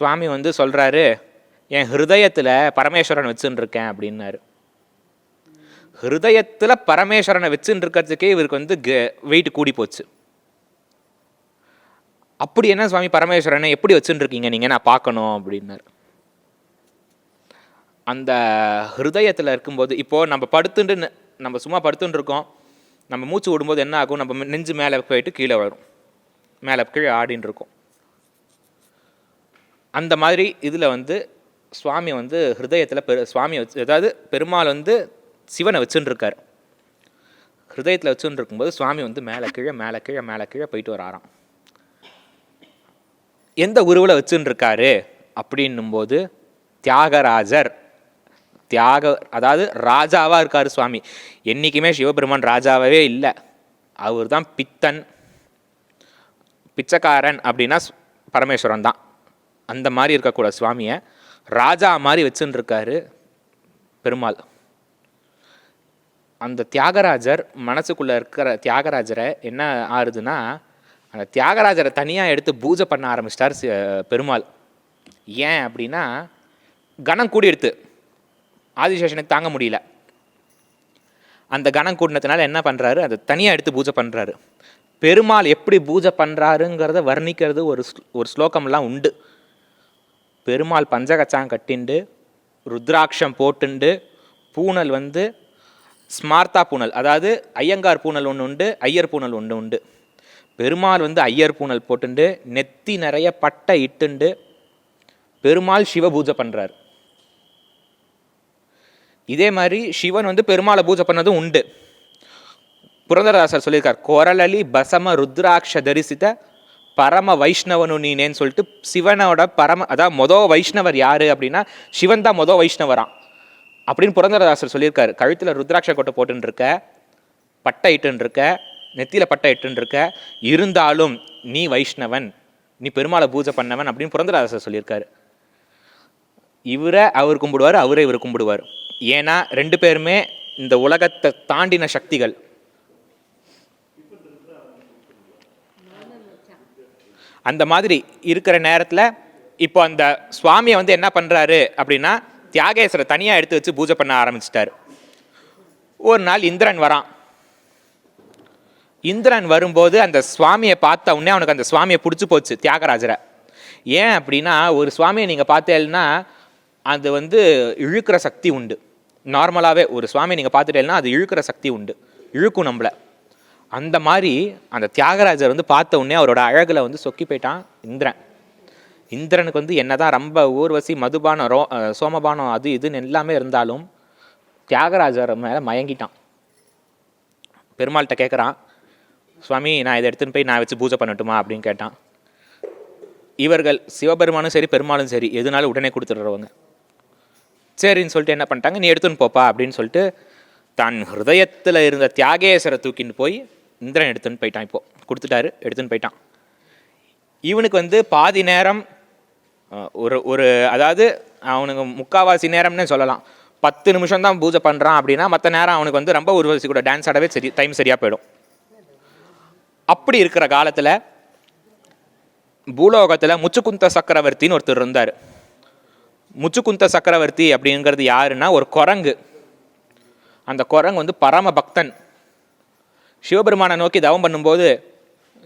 சுவாமி வந்து சொல்கிறாரு என் ஹிருதயத்தில் பரமேஸ்வரன் வச்சுன்னு இருக்கேன் அப்படின்னாரு. ஹிருதயத்தில் பரமேஸ்வரனை வச்சுன்னு இருக்கிறதுக்கே இவருக்கு வந்து வெயிட் கூடி போச்சு. அப்படி என்ன சுவாமி பரமேஸ்வரனை எப்படி வச்சுன்னு இருக்கீங்க நீங்கள் நான் பார்க்கணும் அப்படின்னாரு. அந்த ஹிருதயத்தில் இருக்கும்போது இப்போது நம்ம படுத்துட்டு நம்ம சும்மா படுத்துட்டு இருக்கோம் நம்ம மூச்சு விடும்போது என்ன ஆகும்? நம்ம நெஞ்சு மேலே போயிட்டு கீழே வரும். மேலே கீழே ஆடின்னு இருக்கோம் அந்த மாதிரி இதில் வந்து சுவாமி வந்து ஹிருதயத்தில் பெரு சுவாமி வச்சு அதாவது பெருமாள் வந்து சிவனை வச்சுருக்கார் ஹிருதயத்தில் வச்சுன்னு இருக்கும்போது சுவாமி வந்து மேலே கீழே மேலே கீழே மேலே கீழே போயிட்டு வராராம். எந்த உருவில் வச்சுன்னு இருக்காரு அப்படின்னும்போது தியாகராஜர் தியாக அதாவது ராஜாவாக இருக்கார் சுவாமி. என்றைக்குமே சிவபெருமான் ராஜாவே இல்லை. அவர் தான் பித்தன் பிச்சைக்காரன் அப்படின்னா பரமேஸ்வரன் தான் அந்த மாதிரி இருக்கக்கூட சுவாமியை. ராஜா மாதிரி வச்சுன்னு பெருமாள். அந்த தியாகராஜர் மனசுக்குள்ளே இருக்கிற தியாகராஜரை என்ன ஆறுதுன்னா அந்த தியாகராஜரை தனியாக எடுத்து பூஜை பண்ண ஆரம்பிச்சிட்டார் பெருமாள். ஏன் அப்படின்னா கணம் கூடி ஆதிசேஷனுக்கு தாங்க முடியல. அந்த கணம் கூடினதுனால என்ன பண்ணுறாரு அதை தனியாக எடுத்து பூஜை பண்ணுறாரு பெருமாள் எப்படி பூஜை பண்ணுறாருங்கிறத வர்ணிக்கிறது ஒரு ஒரு ஸ்லோகம்லாம் உண்டு. பெருமாள் பஞ்சகச்சாம் கட்டிண்டு ருத்ராட்சம் போட்டுண்டு பூனல் வந்து ஸ்மார்த்தா பூனல் அதாவது ஐயங்கார் பூனல் ஒன்று உண்டு ஐயர் பூனல் ஒன்று உண்டு. பெருமாள் வந்து ஐயர் பூனல் போட்டுண்டு நெத்தி நிறைய பட்டை இட்டுண்டு பெருமாள் சிவ பூஜை பண்ணுறாரு இதே மாதிரி சிவன் வந்து பெருமாளை பூஜை பண்ணதும் உண்டு. புரந்தரதாசர் சொல்லியிருக்கார் கொரலலி பசம ருத்ராட்ச தரிசித்த பரம வைஷ்ணவனு நீனேன்னு சொல்லிட்டு சிவனோட பரம அதாவது மொத வைஷ்ணவர் யாரு அப்படின்னா சிவன் தான் மொத வைஷ்ணவரான் அப்படின்னு புரந்தரதாசர் சொல்லியிருக்காரு. கழுத்தில் ருத்ராட்ச கொட்டை போட்டுன்னு இருக்க பட்டை இட்டுன்னு இருக்க நெத்தியில் பட்டை இட்டுன்னு இருக்க இருந்தாலும் நீ வைஷ்ணவன் நீ பெருமாளை பூஜை பண்ணவன் அப்படின்னு புரந்தரதாசர் சொல்லியிருக்காரு. இவரை அவர் கும்பிடுவார் அவரை இவர் கும்பிடுவார். ஏன்னா ரெண்டு பேருமே இந்த உலகத்தை தாண்டின சக்திகள். அந்த மாதிரி இருக்கிற நேரத்தில் இப்போ அந்த சுவாமியை வந்து என்ன பண்ணுறாரு அப்படின்னா தியாகேஸ்வரை தனியாக எடுத்து வச்சு பூஜை பண்ண ஆரம்பிச்சிட்டாரு. ஒரு நாள் இந்திரன் வரான். இந்திரன் வரும்போது அந்த சுவாமியை பார்த்த உடனே அவனுக்கு அந்த சுவாமியை பிடிச்சி போச்சு தியாகராஜரை. ஏன் அப்படின்னா ஒரு சுவாமியை நீங்கள் பார்த்தேன்னா அது வந்து இழுக்கிற சக்தி உண்டு. நார்மலாகவே ஒரு சுவாமியை நீங்கள் பார்த்துட்டேன்னா அது இழுக்கிற சக்தி உண்டு. இழுக்கும் நம்மளை. அந்த மாதிரி அந்த தியாகராஜர் வந்து பார்த்த உடனே அவரோட அழகில் வந்து சொக்கி போயிட்டான் இந்திரன். இந்திரனுக்கு வந்து என்னதான் ரொம்ப ஊர்வசி மதுபானம் ரோ சோமபானம் அது இதுன்னு எல்லாமே இருந்தாலும் தியாகராஜர் மேலே மயங்கிட்டான். பெருமாள்கிட்ட கேட்குறான் சுவாமி நான் இதை எடுத்துன்னு போய் நான் வச்சு பூஜை பண்ணட்டுமா? அப்படின்னு கேட்டான். இவர்கள் சிவபெருமானும் சரி பெருமாளும் சரி எதுனாலும் உடனே கொடுத்துடுறவங்க. சரின்னு சொல்லிட்டு என்ன பண்ணிட்டாங்க நீ எடுத்துன்னு போப்பா அப்படின்னு சொல்லிட்டு தன் ஹிருதயத்தில் இருந்த தியாகேஸ்வரை தூக்கின்னு போய் இந்திரன் எடுத்துன்னு போயிட்டான் இப்போ. கொடுத்துட்டாரு எடுத்துன்னு போயிட்டான். இவனுக்கு வந்து பாதி நேரம் ஒரு ஒரு அதாவது அவனுக்கு முக்காவாசி நேரம்னே சொல்லலாம். பத்து நிமிஷம் தான் பூஜை பண்ணுறான் அப்படின்னா மற்ற நேரம் அவனுக்கு வந்து ரொம்ப உருவசி கூட டான்ஸ் ஆடவே சரி டைம் சரியாக போயிடும். அப்படி இருக்கிற காலத்தில் பூலோகத்தில் முச்சுக்குந்த சக்கரவர்த்தின்னு ஒருத்தர் இருந்தார். முச்சுக்குந்த சக்கரவர்த்தி அப்படிங்கிறது யாருன்னா ஒரு குரங்கு. அந்த குரங்கு வந்து பரம பக்தன் சிவபெருமானை நோக்கி தவம் பண்ணும்போது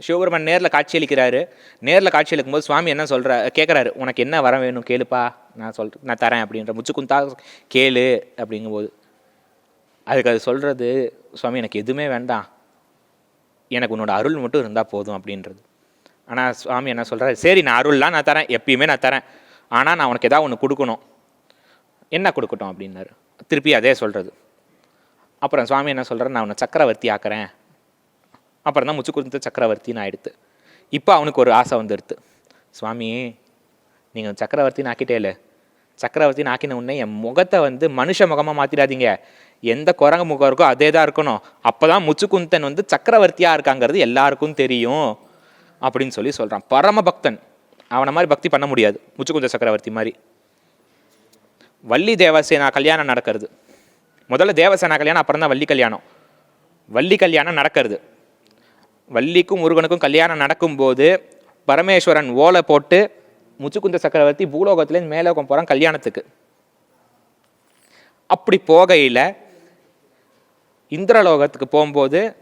சிவபெருமான் நேரில் காட்சியளிக்கிறாரு நேரில் காட்சியளிக்கும்போது சுவாமி என்ன சொல்கிற கேட்குறாரு உனக்கு என்ன வர வேணும்? கேளுப்பா. நான் சொல் நான் தரேன் அப்படின்ற முச்சுக்குந்தா கேளு அப்படிங்கும்போது. அதுக்கு அது சொல்கிறது சுவாமி எனக்கு எதுவுமே வேண்டாம். எனக்கு உன்னோட அருள் மட்டும் இருந்தால் போதும் அப்படின்றது. ஆனால் சுவாமி என்ன சொல்கிறாரு சரி நான் அருள்லாம் நான் தரேன். எப்பயுமே நான் தரேன். ஆனால் நான் உனக்கு ஏதாவது ஒன்று கொடுக்கணும். என்ன கொடுக்கட்டும்? அப்படின்னாரு. திருப்பி அதே சொல்கிறது அப்புறம் சுவாமி என்ன சொல்கிறார் நான் உன்னை சக்கரவர்த்தி ஆக்குறேன். அப்புறம் தான் முச்சுக்குருந்த சக்கரவர்த்தின்னு ஆயிடுத்து. இப்போ அவனுக்கு ஒரு ஆசை வந்துடுது சுவாமி நீங்கள் சக்கரவர்த்தின்னு ஆக்கிட்டே இல்லை. சக்கரவர்த்தின்னு ஆக்கின உடனே என் முகத்தை வந்து மனுஷ முகமாக மாற்றிடாதீங்க எந்த குரங்கு முகம் இருக்கோ அதே தான் இருக்கணும். அப்போ தான் முச்சுக்குந்தன் வந்து சக்கரவர்த்தியாக இருக்காங்கிறது எல்லாருக்கும் தெரியும். அப்படின்னு சொல்லி சொல்கிறான் பரம பக்தன். அவனை மாதிரி பக்தி பண்ண முடியாது. முச்சுக்குந்த சக்கரவர்த்தி மாதிரி. வள்ளி தேவசேனா கல்யாணம் நடக்கிறது. முதல்ல தேவசேனா கல்யாணம் அப்புறம் தான் வள்ளி கல்யாணம். வள்ளி கல்யாணம் நடக்கிறது. வள்ளிக்கும் முருகனுக்கும் கல்யாணம் நடக்கும்போது பரமேஸ்வரன் ஓலை போட்டு முச்சுக்குந்த சக்கரவர்த்தி பூலோகத்துலேருந்து மேலோகம் போகிறான் கல்யாணத்துக்கு. அப்படி போகையில் இந்திரலோகத்துக்கு போகும்போது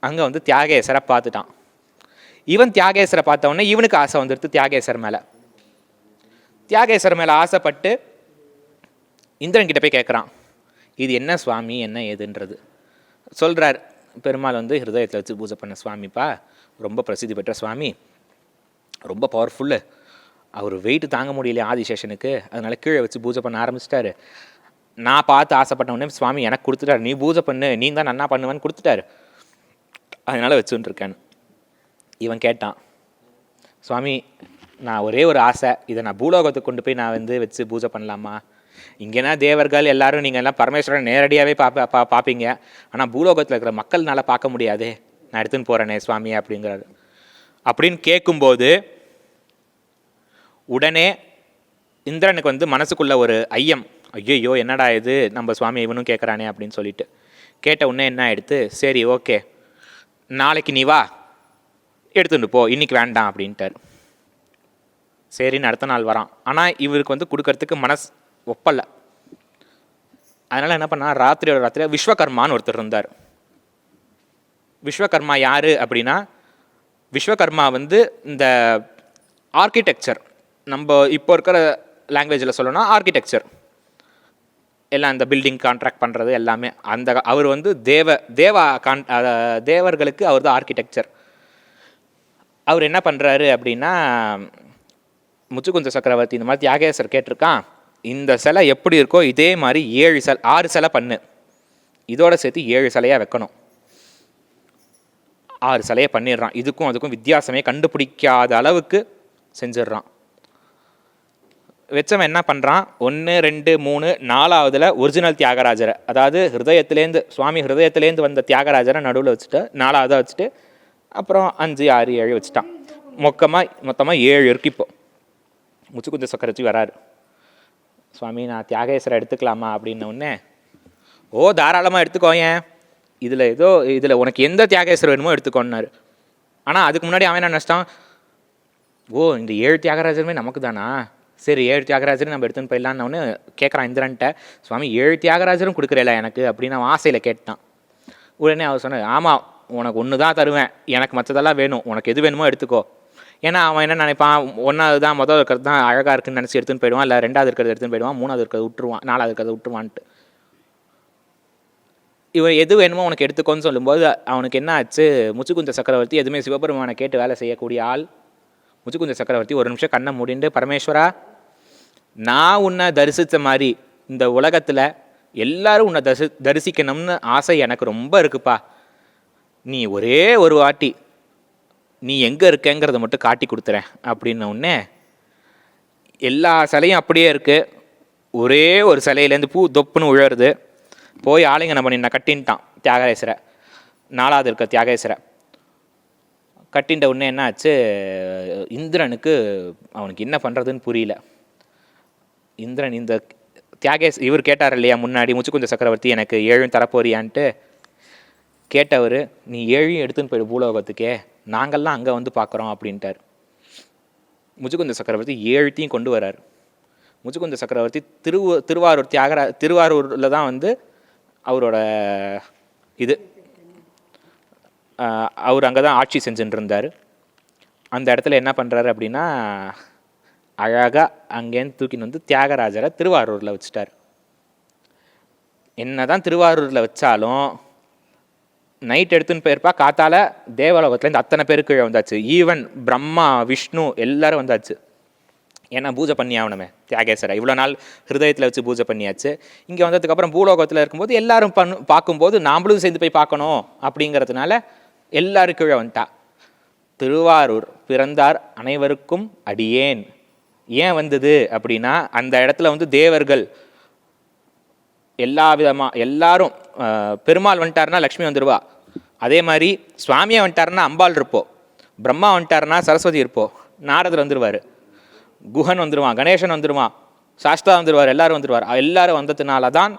அங்கே வந்து தியாகேஸ்வரை பார்த்துட்டான். இவன் தியாகேஸ்வரை பார்த்தவொடனே இவனுக்கு ஆசை வந்துடுது தியாகேஸ்வர் மேலே. தியாகேஸ்வர் மேலே ஆசைப்பட்டு இந்திரன் கிட்ட போய் கேட்குறான் இது என்ன சுவாமி? என்ன ஏதுன்றது? சொல்கிறார் பெருமாள் வந்து ஹிருதயத்தில் வச்சு பூஜை பண்ண சுவாமிப்பா. ரொம்ப பிரசித்தி பெற்ற சுவாமி. ரொம்ப பவர்ஃபுல்லு அவர் வெயிட் தாங்க முடியல ஆதிசேஷனுக்கு. அதனால் கீழே வச்சு பூஜை பண்ண ஆரம்பிச்சிட்டாரு. நான் பார்த்து ஆசைப்பட்ட உடனே சுவாமி எனக்கு கொடுத்துட்டாரு. நீ பூஜை பண்ணு நீ தான் நன்னா பண்ணுவேன்னு கொடுத்துட்டாரு. அதனால் வச்சுட்டு இருக்கேன். இவன் கேட்டான் சுவாமி நான் ஒரே ஒரு ஆசை. இதை நான் பூலோகத்துக்கு கொண்டு போய் நான் வந்து வச்சு பூஜை பண்ணலாமா? இங்கேனா தேவர்கள் எல்லாரும் நீங்கள் எல்லாம் பரமேஸ்வரன் நேரடியாகவே பார்ப்ப பா பார்ப்பீங்க ஆனால் பூலோகத்தில் இருக்கிற மக்கள்னால பார்க்க முடியாது. நான் எடுத்துன்னு போகிறேனே சுவாமி அப்படிங்கிறாரு. அப்படின்னு கேட்கும்போது உடனே இந்திரனுக்கு வந்து மனசுக்குள்ள ஒரு ஐயம். ஐயோ என்னடா இது? நம்ம சுவாமி இவனும் கேட்குறானே அப்படின்னு சொல்லிட்டு கேட்ட உடனே என்ன எடுத்து சரி ஓகே. நாளைக்கு நீ வா. எடுத்துட்டு போ. இன்னைக்கு வேண்டாம் அப்படின்ட்டார். சரின்னு அடுத்த நாள் வரான். ஆனால் இவருக்கு வந்து கொடுக்கறதுக்கு மனஸ் ஒப்பலை அதனால் என்ன பண்ணா ராத்திரியோட ராத்திரி விஸ்வகர்மான்னு ஒருத்தர் இருந்தார். விஸ்வகர்மா யார் அப்படின்னா விஸ்வகர்மா வந்து இந்த ஆர்கிடெக்சர் நம்ம இப்போ இருக்கிற லாங்குவேஜில் சொல்லணும்னா ஆர்கிடெக்சர் எல்லாம் இந்த பில்டிங் கான்ட்ராக்ட் பண்ணுறது எல்லாமே. அந்த அவர் வந்து தேவ தேவா கான் தேவர்களுக்கு அவர் தான் ஆர்கிடெக்சர் அவர் என்ன பண்ணுறாரு அப்படின்னா முச்சுக்குந்த சக்கரவர்த்தி இந்த மாதிரி தியாகேசர் கேட்டிருக்கான். இந்த சிலை எப்படி இருக்கோ இதே மாதிரி ஏழு சிலை ஆறு சிலை பண்ணு. இதோட சேர்த்து ஏழு சிலையாக வைக்கணும். ஆறு சிலையை பண்ணிடுறான். இதுக்கும் அதுக்கும் வித்தியாசமே கண்டுபிடிக்காத அளவுக்கு செஞ்சிடுறான். வச்சவன் என்ன பண்ணுறான் ஒன்று ரெண்டு மூணு நாலாவதில் ஒரிஜினல் தியாகராஜரை அதாவது ஹிருதயத்துலேருந்து சுவாமி ஹிருதயத்துலேருந்து வந்த தியாகராஜரை நடுவில் வச்சுட்டு நாலாவதாக வச்சுட்டு அப்புறம் அஞ்சு ஆறு ஏழு வச்சுட்டான். மொக்கமாக மொத்தமாக ஏழு இருக்கு இப்போ. முச்சுக்குந்த சக்கரவர்த்தி வராரு. சுவாமி நான் தியாகேஸ்வரை எடுத்துக்கலாமா அப்படின்ன உடனே ஓ தாராளமாக எடுத்துக்கோ ஏன்? இதில் ஏதோ இதில் உனக்கு எந்த தியாகேஸ்வரர் வேணுமோ எடுத்துக்கோன்னாரு. ஆனால் அதுக்கு முன்னாடி அவன் என்ன நினச்சிட்டான்? ஓ இந்த ஏழு தியாகராஜருமே நமக்கு தானா? சரி ஏழு தியாகராஜரும் நம்ம எடுத்துன்னு போயிடலான்னு ஒன்று கேட்குறான் இந்திரன்ட்ட. சுவாமி ஏழு தியாகராஜரும் கொடுக்குறேல எனக்கு? அப்படின்னு அவன் ஆசையில் கேட்டான் உடனே அவர் சொன்னார் ஆமாம் உனக்கு ஒன்று தான் தருவேன். எனக்கு மற்றதெல்லாம் வேணும். உனக்கு எது வேணுமோ எடுத்துக்கோ. ஏன்னா அவன் என்ன நினைப்பான்? ஒன்றாவது தான் முதல் இருக்கிறது தான் அழகாக இருக்குன்னு நினச்சி எடுத்துன்னு போயிடுவான். இல்லை ரெண்டாவது இருக்கிறது எடுத்துன்னு போயிடுவான். மூணாவது இருக்கிறது விட்டுருவான். நாலாவது இருக்கிறத விட்டுருவான்ட்டு. இவன் எது வேணுமோ உனக்கு எடுத்துக்கோன்னு சொல்லும்போது அவனுக்கு என்ன ஆச்சு? முச்சுக்குந்த சக்கரவர்த்தி எதுவுமே சிவபெருமானை கேட்டு வேலை செய்யக்கூடிய ஆள். முச்சுக்குந்த சக்கரவர்த்தி ஒரு நிமிஷம் கண்ணை மூடிண்டு பரமேஸ்வரா நான் உன்னை தரிசித்த மாதிரி இந்த உலகத்தில் எல்லாரும் உன்னை தரிசி தரிசிக்கணும்னு ஆசை எனக்கு ரொம்ப இருக்குப்பா. நீ ஒரே ஒரு வாட்டி நீ எங்கே இருக்கேங்கிறத மட்டும் காட்டி கொடுத்துறேன் அப்படின்ன உடனே எல்லா சிலையும் அப்படியே இருக்குது ஒரே ஒரு சிலையிலேருந்து பூ தொப்புன்னு உழருது. போய் ஆலிங்கனம் பண்ணி நான் கட்டின்ட்டான் தியாகரேசரை. நாலாவது இருக்க தியாகேசரை கட்டின்ற உடனே என்ன ஆச்சு? இந்திரனுக்கு அவனுக்கு என்ன பண்ணுறதுன்னு புரியல. இந்திரன் இந்த தியாகேஷ் இவர் கேட்டார் இல்லையா முன்னாடி முச்சுக்குஞ்ச சக்கரவர்த்தி எனக்கு ஏழும் தரப்போறியான்ட்டு. கேட்டவர் நீ ஏழையும் எடுத்துன்னு போயிடு பூலோகத்துக்கே. நாங்கள்லாம் அங்கே வந்து பார்க்குறோம் அப்படின்ட்டார். முஜுகுந்த சக்கரவர்த்தி ஏழுத்தையும் கொண்டு வரார். முஜுகுந்த சக்கரவர்த்தி திருவ திருவாரூர் தியாகரா திருவாரூரில் தான் வந்து அவரோட இது. அவர் அங்கே தான் ஆட்சி செஞ்சுட்டு இருந்தார் அந்த இடத்துல என்ன பண்ணுறாரு அப்படின்னா அழகாக அங்கேருந்து தூக்கின்னு வந்து தியாகராஜரை திருவாரூரில் வச்சுட்டார். என்ன தான் திருவாரூரில் வச்சாலும் நைட் எடுத்துன்னு போயிருப்பா. காத்தால தேவலோகத்துலேருந்து அத்தனை பேர் கீழே வந்தாச்சு. ஈவன் பிரம்மா விஷ்ணு எல்லாரும் வந்தாச்சு. ஏன்னா பூஜை பண்ணி ஆகணுமே தியாகேஸ்வரா இவ்வளோ நாள் ஹிருதயத்தில் வச்சு பூஜை பண்ணியாச்சு. இங்கே வந்ததுக்கப்புறம் பூலோகத்தில் இருக்கும்போது எல்லாரும் பண்ணு பார்க்கும்போது நாம்ளும் சேர்ந்து போய் பார்க்கணும் அப்படிங்கிறதுனால எல்லாரும் கீழே வந்துட்டா. திருவாரூர் பிறந்தார் அனைவருக்கும் அடியேன். ஏன் வந்தது அப்படின்னா அந்த இடத்துல வந்து தேவர்கள் எல்லா விதமாக எல்லாரும் பெருமாள் வந்துட்டாருன்னா லக்ஷ்மி வந்துடுவா அதே மாதிரி சுவாமியை வந்துட்டாருன்னா அம்பாள் இருப்போம் பிரம்மா வந்துட்டாருன்னா சரஸ்வதி இருப்போம் நாரதர் வந்துடுவார் குஹன் வந்துடுவான் கணேசன் வந்துடுவான் சாஸ்தா வந்துடுவார் எல்லாரும் வந்துடுவார் எல்லோரும் வந்ததுனால தான்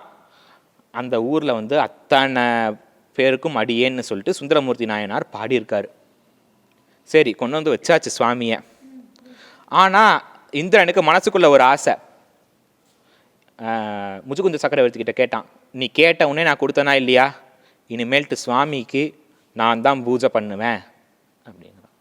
அந்த ஊரில் வந்து அத்தனை பேருக்கும் அடியேன்னு சொல்லிட்டு சுந்தரமூர்த்தி நாயனார் பாடியிருக்காரு. சரி கொண்டு வந்து வச்சாச்சு சுவாமியை. ஆனால் இந்திரனுக்கு மனசுக்குள்ளே ஒரு ஆசை. முஜுகுந்த சக்கரவர்த்தி கிட்ட கேட்டான் நீ கேட்ட உடனே நான் கொடுத்தனா இல்லையா? இனிமேல்ட்டு சுவாமிக்கு நான் தான் பூஜை பண்ணுவேன். அப்படிங்கிறான்.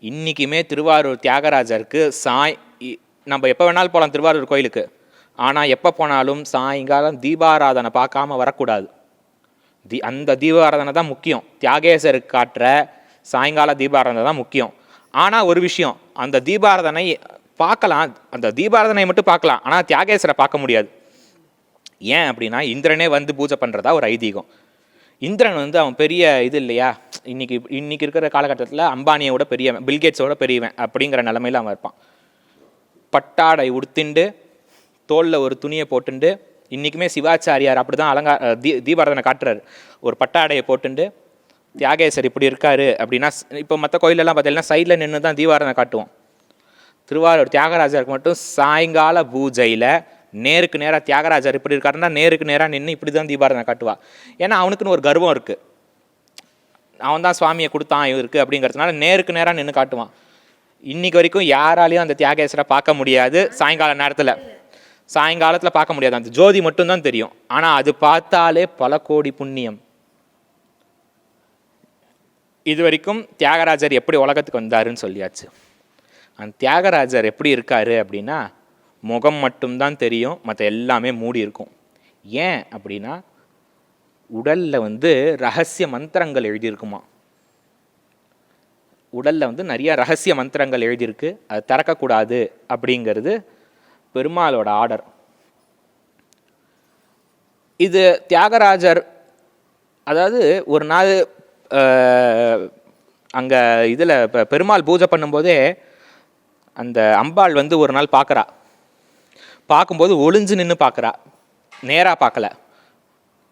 இன்றைக்குமே திருவாரூர் தியாகராஜருக்கு சாய் இ- நம்ம எப்போ வேணாலும் போகலாம் திருவாரூர் கோயிலுக்கு. ஆனால் எப்போ போனாலும் சாயங்காலம் தீபாராதனை பார்க்காம வரக்கூடாது. தி அந்த தீபாராதனை தான் முக்கியம். தியாகேசருக்கு காட்டுற சாயங்கால தீபாராதனை தான் முக்கியம். ஆனால் ஒரு விஷயம் அந்த தீபாராதனை பார்க்கலாம். அந்த தீபாராதனை மட்டும் பார்க்கலாம். ஆனால் தியாகேசரை பார்க்க முடியாது. ஏன் அப்படின்னா இந்திரனே வந்து பூஜை பண்ணுறதா ஒரு ஐதீகம். இந்திரன் வந்து அவன் பெரிய இது இல்லையா? இன்னைக்கு இன்னைக்கு இருக்கிற காலகட்டத்தில் அம்பானியோட பெரியவன் பில்கேட்ஸோட பெரியவன் அப்படிங்கிற நிலமையில அவன் இருப்பான். பட்டாடை உடுத்திண்டு தோளில் ஒரு துணியை போட்டுண்டு இன்றைக்குமே சிவாச்சாரியார் அப்படி தான் அலங்கா தீ தீபாரதனை காட்டுறாரு. ஒரு பட்டாடையை போட்டுண்டு தியாகேசர் இப்படி இருக்காரு அப்படின்னா இப்போ மற்ற கோயிலெல்லாம் பார்த்தீங்கன்னா சைடில் நின்று தான் தீபாரதனை காட்டுவோம். திருவாரூர் தியாகராஜருக்கு மட்டும் சாயங்கால பூஜையில் நேருக்கு நேராக தியாகராஜர் இப்படி இருக்காருன்னா நேருக்கு நேராக நின்று இப்படி தான் தீபாரதனை காட்டுவா. ஏன்னா அவனுக்குன்னு ஒரு கர்வம் இருக்குது அவன் தான் சுவாமியை கொடுத்தான் இவருக்கு அப்படிங்கிறதுனால நேருக்கு நேராக நின்று காட்டுவான். இன்றைக்கி வரைக்கும் யாராலையும் அந்த தியாகேஸ்வரை பார்க்க முடியாது. சாயங்கால நேரத்தில் சாயங்காலத்தில் பார்க்க முடியாது. அந்த ஜோதி மட்டும்தான் தெரியும். ஆனால் அது பார்த்தாலே பல கோடி புண்ணியம். இது வரைக்கும் தியாகராஜர் எப்படி உலகத்துக்கு வந்தாருன்னு சொல்லியாச்சு. அந்த தியாகராஜர் எப்படி இருக்காரு அப்படின்னா முகம் மட்டும்தான் தெரியும் மற்ற எல்லாமே மூடி இருக்கும். ஏன் அப்படின்னா உடலில் வந்து ரகசிய மந்திரங்கள் எழுதியிருக்குமா? உடலில் வந்து நிறைய ரகசிய மந்திரங்கள் எழுதியிருக்கு அது திறக்கக்கூடாது அப்படிங்கிறது பெருமாளோட ஆர்டர். இது தியாகராஜர் அதாவது ஒரு நாள் அங்கே இதில் பெருமாள் பூஜை பண்ணும்போதே அந்த அம்பாள் வந்து ஒரு நாள் பார்க்குறா. பார்க்கும்போது ஒளிஞ்சு நின்று பார்க்குறா. நேராக பார்க்கல.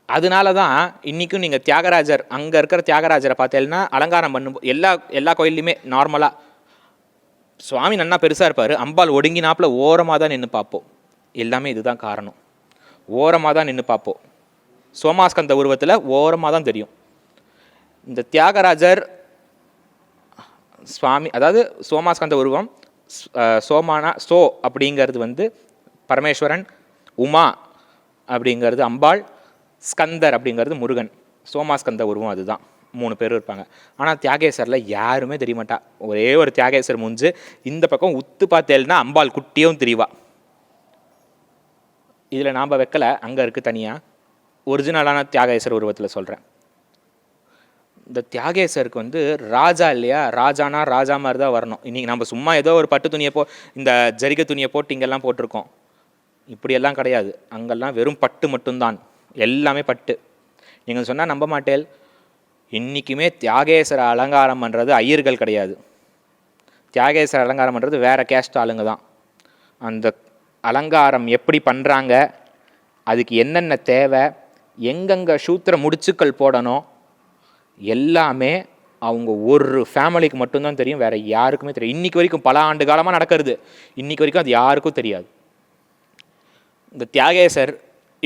அதனால தான் இன்றைக்கும் நீங்கள் தியாகராஜர் அங்கே இருக்கிற தியாகராஜரை பார்த்தேன்னா அலங்காரம் பண்ணும் எல்லா எல்லா கோயில்லையுமே நார்மலாக சுவாமி நன்னா பெருசாக இருப்பார். அம்பாள் ஒடுங்கினாப்பில் ஓரமாக தான் நின்று பார்ப்போம். எல்லாமே இதுதான் காரணம். ஓரமாக தான் நின்று பார்ப்போம். சோமாஸ்கந்த உருவத்தில் ஓரமாக தான் தெரியும். இந்த தியாகராஜர் சுவாமி அதாவது சோமாஸ்கந்த உருவம் சோமானா சோ அப்படிங்கிறது வந்து பரமேஸ்வரன் உமா அப்படிங்கிறது அம்பாள் ஸ்கந்தர் அப்படிங்கிறது முருகன். சோமாஸ்கந்த உருவம் அதுதான். மூணு பேர் இருப்பாங்க. ஆனால் தியாகேஸ்வரில் யாருமே தெரிய மாட்டா. ஒரே ஒரு தியாகேஸ்வர் முஞ்சு. இந்த பக்கம் உத்து பார்த்தேன்னா அம்பாள் குட்டியும் தெரியவா இதில் நாம் வைக்கல. அங்கே இருக்குது தனியாக ஒரிஜினலான தியாகேஸ்வர் உருவத்தில் சொல்கிறேன் இந்த தியாகேசருக்கு வந்து ராஜா இல்லையா? ராஜானா ராஜா மாதிரி தான் வரணும். இன்றைக்கி நம்ம சும்மா ஏதோ ஒரு பட்டு துணியை போ இந்த ஜரிகை துணியை போட்டு இங்கெல்லாம் போட்டிருக்கோம். இப்படியெல்லாம் கிடையாது. அங்கெல்லாம் வெறும் பட்டு மட்டும்தான். எல்லாமே பட்டு. நீங்கள் சொன்னால் நம்ப மாட்டேல். இன்றைக்குமே தியாகேஸ்வர அலங்காரம் பண்ணுறது ஐயர்கள் கிடையாது. தியாகேஸ்வர அலங்காரம் பண்ணுறது வேறு கேஸ்ட் ஆளுங்க தான். அந்த அலங்காரம் எப்படி பண்ணுறாங்க அதுக்கு என்னென்ன தேவை? எங்கெங்கே சூத்திர முடிச்சுக்கள் போடணும்? எல்லாமே அவங்க ஒரு ஃபேமிலிக்கு மட்டும்தான் தெரியும். வேறு யாருக்குமே தெரியும் இன்றைக்கி வரைக்கும் பல ஆண்டு காலமாக நடக்கிறது. இன்றைக்கி வரைக்கும் அது யாருக்கும் தெரியாது. இந்த தியாகேசர்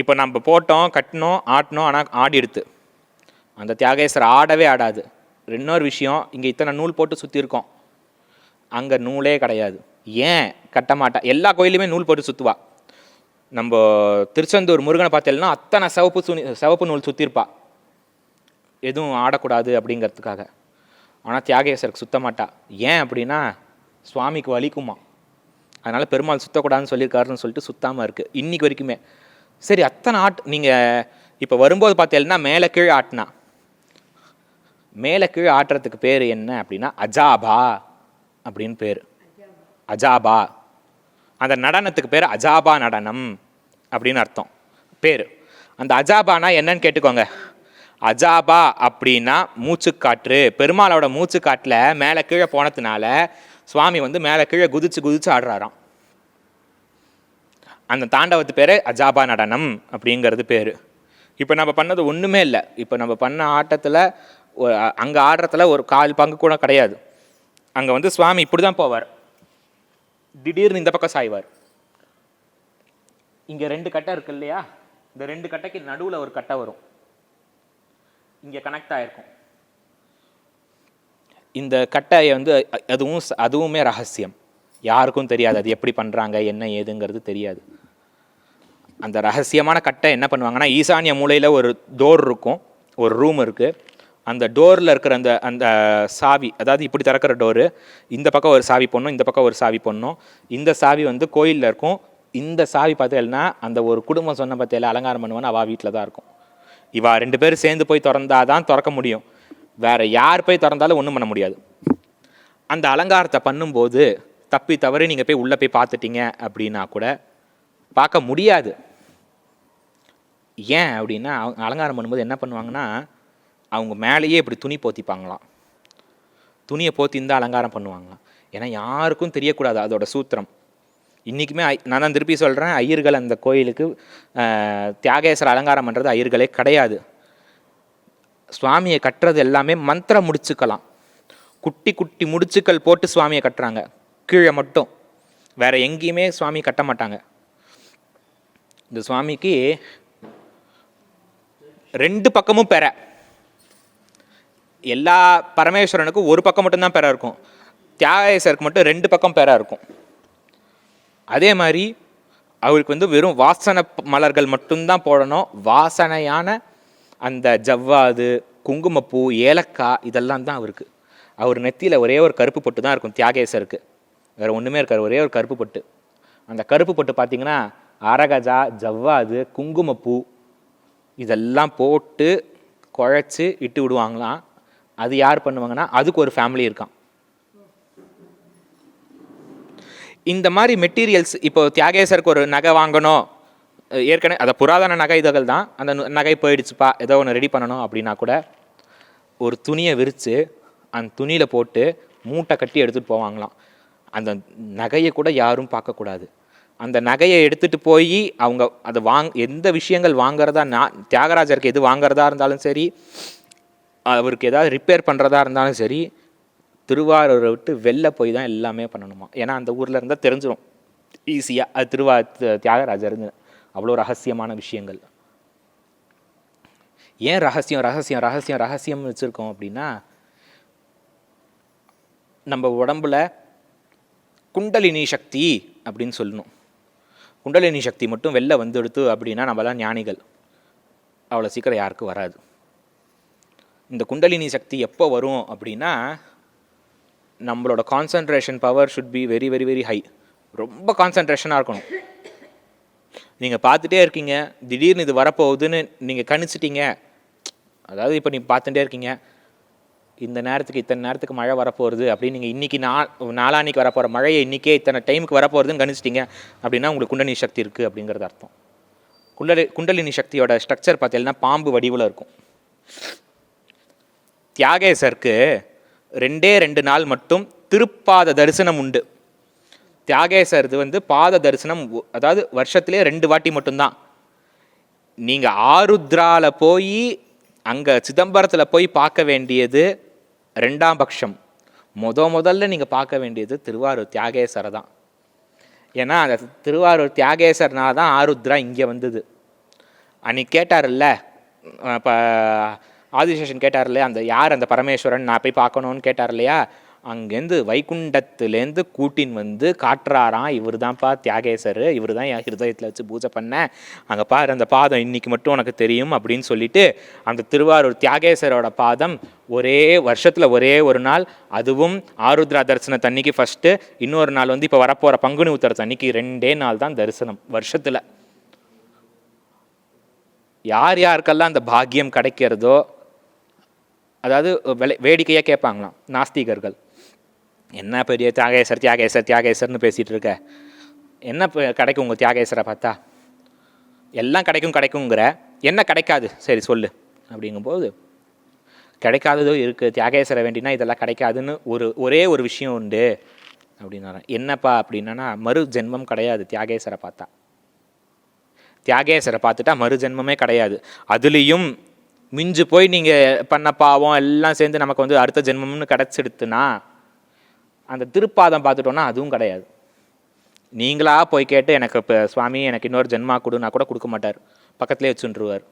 இப்போ நம்ம போட்டோம் கட்டினோம் ஆட்டினோம் ஆனால் ஆடிடுது அந்த தியாகேசர் ஆடவே ஆடாது. இன்னொரு விஷயம் இங்கே இத்தனை நூல் போட்டு சுற்றிருக்கோம் அங்கே நூலே கிடையாது. ஏன்? கட்ட மாட்டா. எல்லா கோயிலுமே நூல் போட்டு சுற்றுவா நம்ம திருச்செந்தூர் முருகனை பார்த்தேன்னா அத்தனை சிவப்பு சுனி சிவப்பு நூல் சுற்றிருப்பா எதுவும் ஆடக்கூடாது அப்படிங்கிறதுக்காக. ஆனால் தியாகேசருக்கு சுத்த மாட்டா. ஏன் அப்படின்னா சுவாமிக்கு வலிக்குமா அதனால் பெருமாள் சுத்தக்கூடாதுன்னு சொல்லியிருக்காருன்னு சொல்லிட்டு சுத்தாமல் இருக்குது இன்றைக்கி வரைக்குமே. சரி அத்தனை ஆட் நீங்கள் இப்போ வரும்போது பார்த்தீங்கன்னா மேலே கீழே ஆட்டினா. மேலே கீழே ஆட்டுறதுக்கு பேர் என்ன அப்படின்னா அஜாபா அப்படின்னு பேர். அஜாபா. அந்த நடனத்துக்கு பேர் அஜாபா நடனம் அப்படின்னு அர்த்தம். பேர். அந்த அஜாபானா என்னன்னு கேட்டுக்கோங்க. அஜாபா அப்படின்னா மூச்சுக்காற்று. பெருமாளோட மூச்சுக்காட்டில் மேலே கீழே போனதுனால சுவாமி வந்து மேலே கீழே குதிச்சு குதிச்சு ஆடுறாராம். அந்த தாண்டவத்து பேர் அஜாபா நடனம் அப்படிங்கிறது பேர். இப்போ நம்ம பண்ணது ஒன்றுமே இல்லை. இப்போ நம்ம பண்ண ஆட்டத்தில் அங்கே ஆடுறதுல ஒரு கால் பங்கு கூட கிடையாது. அங்கே வந்து சுவாமி இப்படி தான் போவார். திடீர்னு இந்த பக்கம் சாய்வார். இங்கே ரெண்டு கட்டை இருக்கு இல்லையா? இந்த ரெண்டு கட்டைக்கு நடுவில் ஒரு கட்டை வரும். இங்கே கனெக்ட் ஆகிருக்கும் இந்த கட்டையை வந்து அதுவும் அதுவுமே ரகசியம். யாருக்கும் தெரியாது அது எப்படி பண்ணுறாங்க என்ன ஏதுங்கிறது தெரியாது. அந்த ரகசியமான கட்டை என்ன பண்ணுவாங்கன்னா ஈசானிய மூலையில் ஒரு டோர் இருக்கும் ஒரு ரூம் இருக்குது அந்த டோரில் இருக்கிற அந்த அந்த சாவி அதாவது இப்படி திறக்கிற டோரு இந்த பக்கம் ஒரு சாவி போடணும் இந்த பக்கம் ஒரு சாவி போடணும். இந்த சாவி வந்து கோயிலில் இருக்கும். இந்த சாவி பார்த்தீங்கன்னா அந்த ஒரு குடும்பம் சொன்ன பார்த்தீங்களா அலங்காரம் பண்ணுவான்னு அவள் வீட்டில் தான் இருக்கும். இவா ரெண்டு பேரும் சேர்ந்து போய் திறந்தாதான் திறக்க முடியும். வேற யார் போய் திறந்தாலும் ஒன்றும் பண்ண முடியாது. அந்த அலங்காரத்தை பண்ணும்போது தப்பி தவறி நீங்கள் போய் உள்ளே போய் பார்த்துட்டீங்க அப்படின்னா கூட பார்க்க முடியாது. ஏன் அப்படின்னா அவங்க அலங்காரம் பண்ணும்போது என்ன பண்ணுவாங்கன்னா அவங்க மேலேயே இப்படி துணி போத்திப்பாங்களாம். துணியை போத்தின்னு தான் அலங்காரம் பண்ணுவாங்களாம். ஏன்னா யாருக்கும் தெரியக்கூடாது அதோட சூத்திரம். இன்றைக்குமே ஐ நான் தான் திருப்பி சொல்கிறேன் ஐயர்கள் அந்த கோயிலுக்கு ஆஹ், அலங்காரம் பண்ணுறது ஐயர்களே கிடையாது. சுவாமியை கட்டுறது எல்லாமே மந்திர முடிச்சுக்கலாம். குட்டி குட்டி முடிச்சுக்கள் போட்டு சுவாமியை கட்டுறாங்க. கீழே மட்டும். வேற எங்கேயுமே சுவாமி கட்ட மாட்டாங்க. இந்த சுவாமிக்கு ரெண்டு பக்கமும் பெற. எல்லா பரமேஸ்வரனுக்கும் ஒரு பக்கம் மட்டும்தான் பெற இருக்கும். தியாகேசருக்கு மட்டும் ரெண்டு பக்கம் பெற இருக்கும். அதே மாதிரி அவருக்கு வந்து வெறும் வாசனை மலர்கள் மட்டும்தான் போடணும். வாசனையான அந்த ஜவ்வாது குங்குமப்பூ ஏலக்காய் இதெல்லாம் தான் அவருக்கு. அவர் நெத்தியில் ஒரே ஒரு கருப்பு பொட்டு தான் இருக்கும் தியாகேசருக்கு. வேறு ஒன்றுமே இருக்காது ஒரே ஒரு கருப்பு பொட்டு. அந்த கருப்பு பொட்டு பார்த்தீங்கன்னா அரகஜா ஜவ்வாது குங்குமப்பூ இதெல்லாம் போட்டு குழைச்சி இட்டு விடுவாங்களாம். அது யார் பண்ணுவாங்கன்னா அதுக்கு ஒரு ஃபேமிலி இருக்கான் இந்த மாதிரி மெட்டீரியல்ஸ் இப்போ தியாகேசருக்கு ஒரு நகை வாங்கணும். ஏற்கனவே அதை புராதன நகை இதழ்கள் தான். அந்த நகை போயிடுச்சுப்பா ஏதோ ஒன்று ரெடி பண்ணணும் அப்படின்னா கூட ஒரு துணியை விரித்து அந்த துணியில் போட்டு மூட்டை கட்டி எடுத்துகிட்டு போவாங்களாம். அந்த நகையை கூட யாரும் பார்க்கக்கூடாது அந்த நகையை எடுத்துகிட்டு போய் அவங்க அதை வாங் எந்த விஷயங்கள் வாங்குறதா நான் தியாகராஜருக்கு எது வாங்குறதா இருந்தாலும் சரி அவருக்கு ஏதாவது ரிப்பேர் பண்ணுறதா இருந்தாலும் சரி திருவாரூரை விட்டு வெளில போய் தான் எல்லாமே பண்ணணுமா? ஏன்னா அந்த ஊரில் இருந்தால் தெரிஞ்சிடும் ஈஸியாக அது திருவா தியாகராஜருங்க அவ்வளோ ரகசியமான விஷயங்கள். ஏன் ரகசியம் ரகசியம் ரகசியம் ரகசியம் வச்சுருக்கோம் அப்படின்னா நம்ம உடம்புல குண்டலினி சக்தி அப்படின்னு சொல்லணும். குண்டலினி சக்தி மட்டும் வெளில வந்துடுத்து அப்படின்னா நம்மளாம் ஞானிகள். அவ்வளோ சீக்கிரம் யாருக்கும் வராது. இந்த குண்டலினி சக்தி எப்போ வரும் அப்படின்னா நம்மளோட concentration power should be very very very high ரொம்ப கான்சன்ட்ரேஷனாக இருக்கணும். நீங்கள் பார்த்துட்டே இருக்கீங்க. திடீர்னு இது வரப்போகுதுன்னு நீங்கள் கணிச்சிட்டீங்க. அதாவது இப்போ நீங்கள் பார்த்துட்டே இருக்கீங்க. இந்த நேரத்துக்கு இத்தனை நேரத்துக்கு மழை வரப்போகிறது அப்படின்னு நீங்கள் இன்றைக்கி நாள் நாளான்னைக்கு வரப்போகிற மழையை இன்றைக்கே இத்தனை டைமுக்கு வரப்போகிறதுன்னு கணிச்சிட்டீங்க அப்படின்னா உங்களுக்கு குண்டலினி சக்தி இருக்குது அப்படிங்கிறது அர்த்தம். குண்டலி குண்டலினி சக்தியோட ஸ்ட்ரக்சர் பார்த்தீங்கன்னா பாம்பு வடிவில் இருக்கும். தியாகேசருக்கு ரெண்டே ரெண்டு நாள் மட்டும் திருப்பாத தரிசனம் உண்டு. தியாகேசர் இது வந்து பாத தரிசனம் அதாவது வருஷத்திலே ரெண்டு வாட்டி மட்டும்தான். நீங்கள் ஆருத்ரால போய் அங்கே சிதம்பரத்தில் போய் பார்க்க வேண்டியது ரெண்டாம் பட்சம். முத முதல்ல நீங்கள் பார்க்க வேண்டியது திருவாரூர் தியாகேசரை தான். ஏன்னா அந்த திருவாரூர் தியாகேசர்னால தான் ஆருத்ரா இங்கே வந்தது. அன்னைக்கு கேட்டார்ல இப்போ ஆதிசேஷன் கேட்டார் இல்லையா அந்த யார் அந்த பரமேஸ்வரன் நான் போய் பார்க்கணுன்னு கேட்டார் இல்லையா அங்கேருந்து வைகுண்டத்துலேருந்து கூட்டின் வந்து காட்டுறாராம். இவர் தான்ப்பா தியாகேசர். இவர் தான் என் ஹிருதயத்தில் வச்சு பூஜை பண்ணேன் அங்கே பாரு அந்த பாதம் இன்னைக்கு மட்டும் உனக்கு தெரியும் அப்படின்னு சொல்லிட்டு அந்த திருவாரூர் தியாகேசரோட பாதம் ஒரே வருஷத்தில் ஒரே ஒரு நாள். அதுவும் ஆருத்ரா தரிசன தண்ணிக்கு ஃபஸ்ட்டு இன்னொரு நாள் வந்து இப்போ வரப்போகிற பங்குனி உத்தர தண்ணிக்கு ரெண்டே நாள் தான் தரிசனம் வருஷத்தில். யார் யாருக்கெல்லாம் அந்த பாக்கியம் கிடைக்கிறதோ அதாவது வேடிக்கையாக கேட்பாங்களாம் நாஸ்திகர்கள். என்ன பெரிய தியாகேசர் தியாகேசர் தியாகேசர்னு பேசிகிட்டு இருக்க? என்ன இப்போ கிடைக்கும் உங்கள் தியாகேசரை பார்த்தா? எல்லாம் கிடைக்கும் கிடைக்குங்கிற என்ன கிடைக்காது? சரி சொல்லு. அப்படிங்கும்போது கிடைக்காததோ இருக்குது தியாகேசரை வேண்டினா இதெல்லாம் கிடைக்காதுன்னு ஒரு ஒரே ஒரு விஷயம் உண்டு. அப்படின்னாரன் என்னப்பா அப்படின்னா மறு ஜென்மம் கிடையாது தியாகேசரை பார்த்தா. தியாகேசரை பார்த்துட்டா மறு ஜென்மமே கிடையாது. அதுலேயும் மிஞ்சு போய் நீங்கள் பண்ண பாவம் எல்லாம் சேர்ந்து நமக்கு வந்து அடுத்த ஜென்மம்னு கிடச்சிடுத்துனா அந்த திருப்பாதம் பார்த்துட்டோன்னா அதுவும் கிடையாது. நீங்களாக போய் கேட்டு எனக்கு இப்போ சுவாமி எனக்கு இன்னொரு ஜென்மா கொடுன்னா கூட கொடுக்க மாட்டார். பக்கத்துலேயே வச்சுருவார்.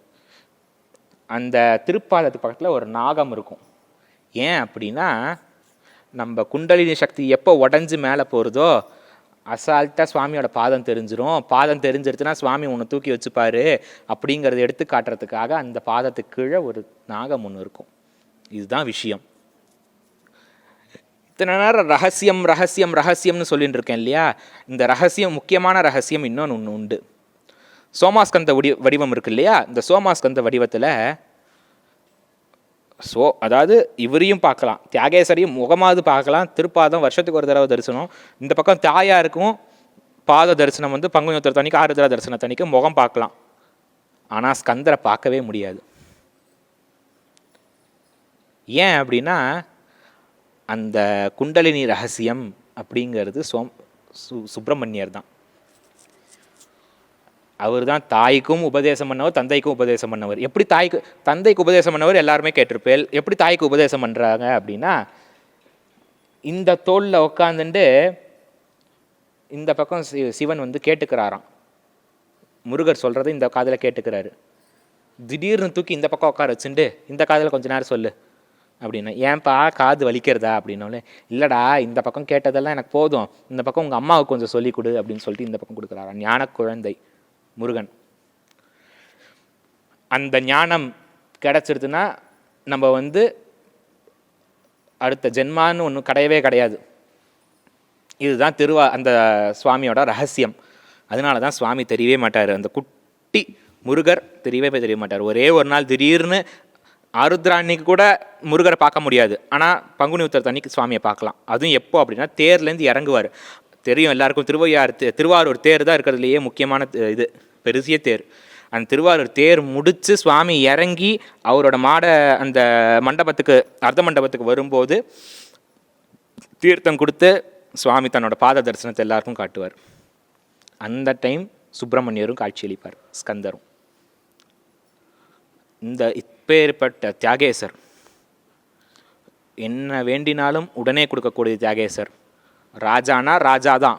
அந்த திருப்பாதத்துக்கு பக்கத்தில் ஒரு நாகம் இருக்கும். ஏன் அப்படின்னா நம்ம குண்டலினி சக்தி எப்போ உடஞ்சி மேலே போகிறதோ அசால்ட்டாக சுவாமியோட பாதம் தெரிஞ்சிரும். பாதம் தெரிஞ்சிருச்சுன்னா சுவாமி ஒன்று தூக்கி வச்சுப்பாரு அப்படிங்கிறத எடுத்து காட்டுறதுக்காக அந்த பாதத்துக்கு கீழே ஒரு நாகம் ஒன்று இருக்கும். இதுதான் விஷயம். இத்தனை நேரம் ரகசியம் ரகசியம் ரகசியம்னு சொல்லிட்டு இருக்கேன் இல்லையா? இந்த ரகசியம் முக்கியமான ரகசியம் இன்னொன்று ஒன்று உண்டு. சோமாஸ்கந்த வடி வடிவம் இருக்கு இல்லையா? இந்த சோமாஸ்கந்த வடிவத்தில் சோ அதாவது இவரையும் பார்க்கலாம். தியாகேசரையும் முகமாவது பார்க்கலாம். திருப்பாதம் வருஷத்துக்கு ஒரு தடவை தரிசனம். இந்த பக்கம் தாயாருக்கும் பாத தரிசனம் வந்து பங்குனி தனிக்கு ஆறுதல தரிசன தனிக்கு முகம் பார்க்கலாம். ஆனால் ஸ்கந்தரை பார்க்கவே முடியாது. ஏன் அப்படின்னா அந்த குண்டலினி ரகசியம் அப்படிங்கிறது சோம் சு சுப்பிரமணியர் தான். அவர் தான் தாய்க்கும் உபதேசம் பண்ணவர் தந்தைக்கும் உபதேசம் பண்ணவர். எப்படி தாய்க்கு தந்தைக்கு உபதேசம் பண்ணவர் எல்லாருமே கேட்டிருப்பேல் எப்படி தாய்க்கு உபதேசம் பண்ணுறாங்க அப்படின்னா இந்த தோளில் உட்காந்துட்டு இந்த பக்கம் சி- சிவன் வந்து கேட்டுக்கிறாராம். முருகர் சொல்கிறத இந்த காதில் கேட்டுக்கிறாரு. திடீர்னு தூக்கி இந்த பக்கம் உட்கார வச்சுட்டு இந்த காதில் கொஞ்ச நேரம் சொல்லு. அப்படின்னு. ஏன்பா காது வலிக்கிறதா அப்படின்னாலே இல்லைடா இந்த பக்கம் கேட்டதெல்லாம் எனக்கு போதும். இந்த பக்கம் உங்கள் அம்மாவுக்கு கொஞ்சம் சொல்லிக் கொடு அப்படின்னு சொல்லிட்டு இந்த பக்கம் கொடுக்குறாரு? ஞான குழந்தை முருகன். அந்த ஞானம் கிடச்சிருதுன்னா நம்ம வந்து அடுத்த ஜென்மான்னு ஒன்றும் கிடையவே கிடையாது. இதுதான் திருவா அந்த சுவாமியோட ரகசியம். அதனால தான் சுவாமி தெரியவே மாட்டார். அந்த குட்டி முருகர் தெரியவே தெரிய மாட்டார். ஒரே ஒரு நாள் திடீர்னு ஆருத்ரா அன்னைக்கு கூட முருகரை பார்க்க முடியாது. ஆனால் பங்குனி உத்தரத்து அன்னைக்கு சுவாமியை பார்க்கலாம். அதுவும் எப்போ அப்படின்னா தேர்லேருந்து இறங்குவார். தெரியும் எல்லாருக்கும் திருவையார் தே- திருவாரூர் தேர் தான் இருக்கிறதுலையே முக்கியமான இது பெருசிய தேர். அந்த திருவாரூர் தேர் முடித்து சுவாமி இறங்கி அவரோட மாட அந்த மண்டபத்துக்கு அர்த்த மண்டபத்துக்கு வரும்போது தீர்த்தம் கொடுத்து சுவாமி தன்னோட பாத தரிசனத்தை எல்லாருக்கும் காட்டுவார். அந்த டைம் சுப்பிரமணியரும் காட்சியளிப்பார் ஸ்கந்தரும். இந்த இப்பேற்பட்ட தியாகேசர் என்ன வேண்டினாலும் உடனே கொடுக்கக்கூடிய தியாகேசர். ராஜானா ராஜா தான்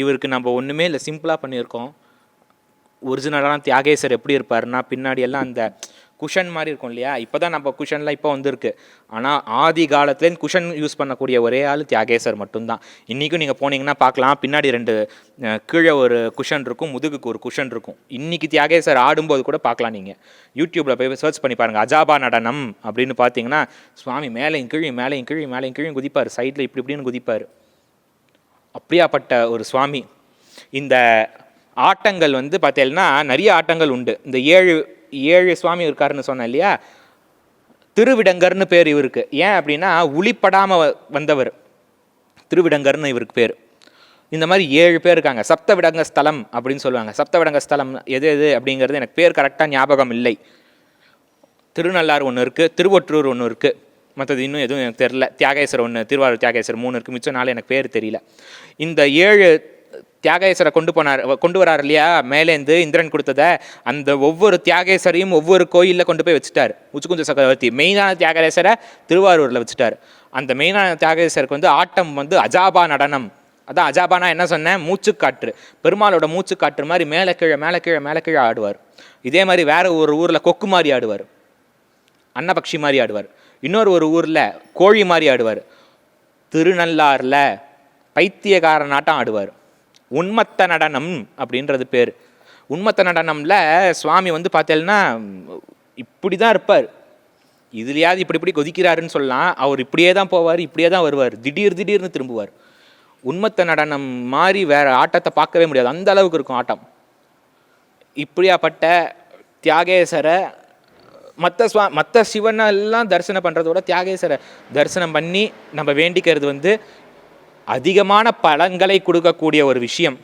இவருக்கு நம்ம ஒன்றுமே இல்லை சிம்பிளாக பண்ணியிருக்கோம். ஒரிஜினலான தியாகேசர் எப்படி இருப்பாருன்னா பின்னாடி எல்லாம் அந்த குஷன் மாதிரி இருக்கும் இல்லையா? இப்போ தான் நம்ம குஷன்லாம் இப்போ வந்திருக்கு. ஆனால் ஆதி காலத்துலேருந்து குஷன் யூஸ் பண்ணக்கூடிய ஒரே ஆள் தியாகேசர் மட்டும்தான். இன்றைக்கும் நீங்கள் போனீங்கன்னா பார்க்கலாம். பின்னாடி ரெண்டு கீழே ஒரு குஷன் இருக்கும் முதுகுக்கு ஒரு குஷன் இருக்கும். இன்றைக்கி தியாகேசர் ஆடும்போது கூட பார்க்கலாம் நீங்கள் யூடியூப்பில் போய் சர்ச் பண்ணி பாருங்கள் அஜாபா நடனம் அப்படின்னு பார்த்தீங்கன்னா சுவாமி மேலேயும் கீழையும் மேலேயும் கீழையும் மேலேயும் கீழையும் குதிப்பார். சைடில் இப்படி இப்படின்னு குதிப்பார். அப்படியாப்பட்ட ஒரு சுவாமி. இந்த ஆட்டங்கள் வந்து பார்த்தீங்கன்னா நிறைய ஆட்டங்கள் உண்டு. இந்த ஏழு ஏழு சுவாமி இருக்காருன்னு சொன்னேன் இல்லையா? திருவிடங்கர்னு பேர் இவருக்கு. ஏன் அப்படின்னா உளிப்படாமல் வந்தவர். திருவிடங்கர்னு இவருக்கு பேர். இந்த மாதிரி ஏழு பேர் இருக்காங்க. சப்தவிடங்க ஸ்தலம் அப்படின்னு சொல்லுவாங்க. சப்தவிடங்க ஸ்தலம் எது எது அப்படிங்கிறது எனக்கு பேர் கரெக்டாக ஞாபகம் இல்லை. திருநள்ளாறு ஒன்று இருக்குது திருவொற்றூர் ஒன்று இருக்குது மற்றது இன்னும் எதுவும் எனக்கு தெரில தியாகேஸ்வரர் ஒன்று திருவாரூர் தியாகேஸ்வரர் மூணு இருக்குது மிச்சம் நாள் எனக்கு பேர் தெரியல. இந்த ஏழு தியாகேசரை கொண்டு போனார் கொண்டு வரார் இல்லையா? மேலேந்து இந்திரன் கொடுத்ததை அந்த ஒவ்வொரு தியாகேசரையும் ஒவ்வொரு கோயிலில் கொண்டு போய் வச்சுட்டார். உச்சுக்குஞ்ச சக்கரவர்த்தி. மெயினான தியாகேசரை திருவாரூரில் வச்சுட்டார். அந்த மெயினான தியாகேசருக்கு வந்து ஆட்டம் வந்து அஜாபா நடனம். அதான் அஜாபானா என்ன சொன்னேன்? மூச்சுக்காற்று. பெருமாளோட மூச்சுக்காற்று மாதிரி மேலே கீழே மேலே கீழே மேலே கீழே ஆடுவார். இதே மாதிரி வேற ஒரு ஊரில் கொக்கு மாதிரி ஆடுவார். அன்னபக்ஷி மாதிரி ஆடுவார். இன்னொரு ஒரு ஊரில் கோழி மாதிரி ஆடுவார். திருநள்ளாறில் பைத்தியக்காரனாட்டம் ஆடுவார். உன்மத்த நடனம் அப்படின்றது பேர். உன்மத்த நடனம்ல சுவாமி வந்து பார்த்தேன்னா இப்படி தான் இருப்பார். இதுலையாவது இப்படி இப்படி கொதிக்கிறாருன்னு சொல்லலாம். அவர் இப்படியே தான் போவார் இப்படியே தான் வருவார். திடீர் திடீர்னு திரும்புவார். உண்மத்த நடனம் மாதிரி வேற ஆட்டத்தை பார்க்கவே முடியாது. அந்த அளவுக்கு இருக்கும் ஆட்டம். இப்படியாப்பட்ட தியாகேசரை மற்ற ஸ்வா மற்ற சிவனெல்லாம் தரிசனம் பண்ணுறதோட தியாகேசரை தரிசனம் பண்ணி நம்ம வேண்டிக்கிறது வந்து அதிகமான பலன்களை கொடுக்கக்கூடிய ஒரு விஷயம்.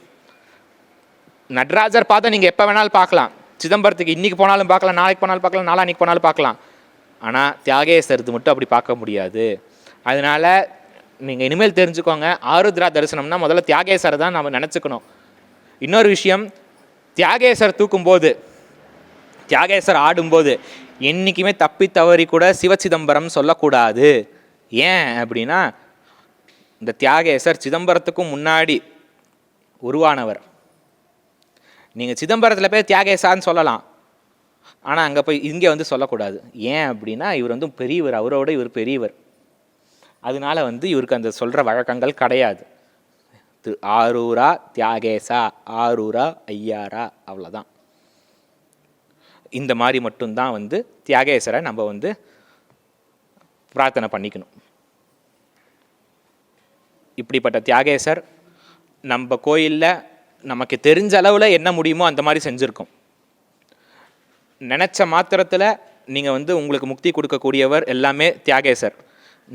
நடராஜர் பார்த்தா நீங்கள் எப்போ வேணாலும் பார்க்கலாம். சிதம்பரத்துக்கு இன்னைக்கு போனாலும் பார்க்கலாம் நாளைக்கு போனாலும் பார்க்கலாம் நாளான்னைக்கு போனாலும் பார்க்கலாம். ஆனால் தியாகேசரது மட்டும் அப்படி பார்க்க முடியாது. அதனால் நீங்கள் இனிமேல் தெரிஞ்சுக்கோங்க ஆருத்ரா தரிசனம்னா முதல்ல தியாகேசரை தான் நம்ம நினச்சிக்கணும். இன்னொரு விஷயம் தியாகேசர் தூக்கும்போது தியாகேசர் ஆடும்போது என்றைக்குமே தப்பி தவறி கூட சிவ சிதம்பரம் சொல்லக்கூடாது. ஏன் அப்படின்னா இந்த தியாகேசர் சிதம்பரத்துக்கும் முன்னாடி உருவானவர். நீங்கள் சிதம்பரத்தில் போய் தியாகேசான்னு சொல்லலாம். ஆனால் அங்கே போய் இங்கே வந்து சொல்லக்கூடாது. ஏன் அப்படின்னா இவர் வந்து பெரியவர். அவரோட இவர் பெரியவர். அதனால வந்து இவருக்கு அந்த சொல்கிற வழக்கங்கள் கிடையாது. திரு ஆரூரா தியாகேசா ஆரூரா ஐயாரா அவ்வளோதான் இந்த மாதிரி மட்டும்தான் வந்து தியாகேசரை நம்ம வந்து பிரார்த்தனை பண்ணிக்கணும். இப்படிப்பட்ட தியாகேசர் நம்ம கோயிலில் நமக்கு தெரிஞ்ச அளவில் என்ன முடியுமோ அந்த மாதிரி செஞ்சுருக்கோம். நினச்ச மாத்திரத்தில் நீங்கள் வந்து உங்களுக்கு முக்தி கொடுக்கக்கூடியவர் எல்லாமே தியாகேசர்.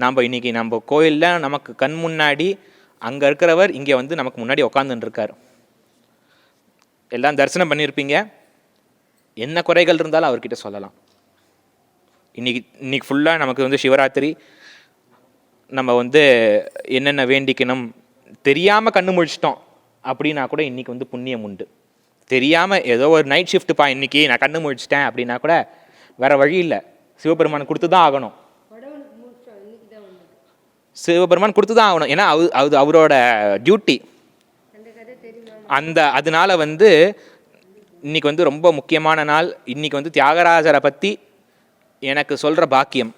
நாம் இன்னைக்கு நம்ம கோயிலில் நமக்கு கண் முன்னாடி அங்கே இருக்கிறவர் இங்கே வந்து நமக்கு முன்னாடி உக்காந்துட்டுருக்கார் எல்லாம் தரிசனம் பண்ணியிருப்பீங்க என்ன குறைகள் இருந்தாலும் அவர்கிட்ட சொல்லலாம். இன்றைக்கி இன்னைக்கு ஃபுல்லாக நமக்கு வந்து சிவராத்திரி நம்ம வந்து என்னென்ன வேண்டிக்கணும்? தெரியாமல் கண்ணு முழிச்சிட்டோம். அப்படின்னா கூட இன்னைக்கு வந்து புண்ணியம் உண்டு. தெரியாமல் ஏதோ ஒரு நைட் ஷிஃப்ட்டுப்பா இன்னைக்கு நான் கண்ணு முழிச்சிட்டேன் அப்படின்னா கூட வேற வழி இல்லை. சிவபெருமான் கொடுத்து தான் ஆகணும் சிவபெருமான் கொடுத்து தான் ஆகணும். ஏன்னா அது அது அவரோட டியூட்டி அந்த அதனால வந்து இன்னைக்கு வந்து ரொம்ப முக்கியமான நாள். இன்னைக்கு வந்து தியாகராஜரை பற்றி எனக்கு சொல்கிற பாக்கியம்.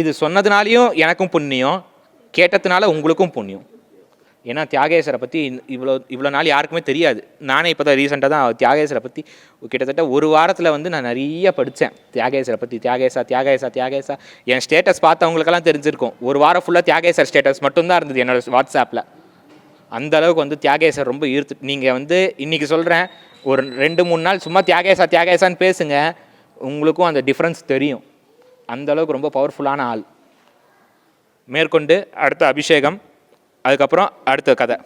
இது சொன்னதுனாலையும் எனக்கும் புண்ணியம் கேட்டதுனால உங்களுக்கும் புண்ணியம். ஏன்னா தியாகேஸ்வரை பற்றி இவ்வளோ இவ்வளோ நாள் யாருக்குமே தெரியாது. நானே இப்போ தான் ரீசெண்டாக தான் தியாகேஸ்வரை பற்றி கிட்டத்தட்ட ஒரு வாரத்தில் வந்து நான் நிறைய படித்தேன் தியாகேஸ்வரை பற்றி தியாகேசா தியாகேசா தியாகேசா. என் ஸ்டேட்டஸ் பார்த்தவங்களுக்கெல்லாம் தெரிஞ்சிருக்கும். ஒரு வாரம் ஃபுல்லாக தியாகேஸ்வர் ஸ்டேட்டஸ் மட்டும்தான் இருந்தது என்னோட வாட்ஸ்அப்பில் அந்த அளவுக்கு வந்து தியாகேசர் ரொம்ப ஈர்த்து நீங்கள் வந்து இன்றைக்கி சொல்கிறேன் ஒரு ரெண்டு மூணு நாள் சும்மா தியாகேசா தியாகேசான்னு பேசுங்க உங்களுக்கும் அந்த டிஃப்ரென்ஸ் தெரியும். அந்த அளவுக்கு ரொம்ப பவர்ஃபுல்லான ஆள். மேற்கொண்டு அடுத்த அபிஷேகம் அதுக்கப்புறம் அடுத்த கதை.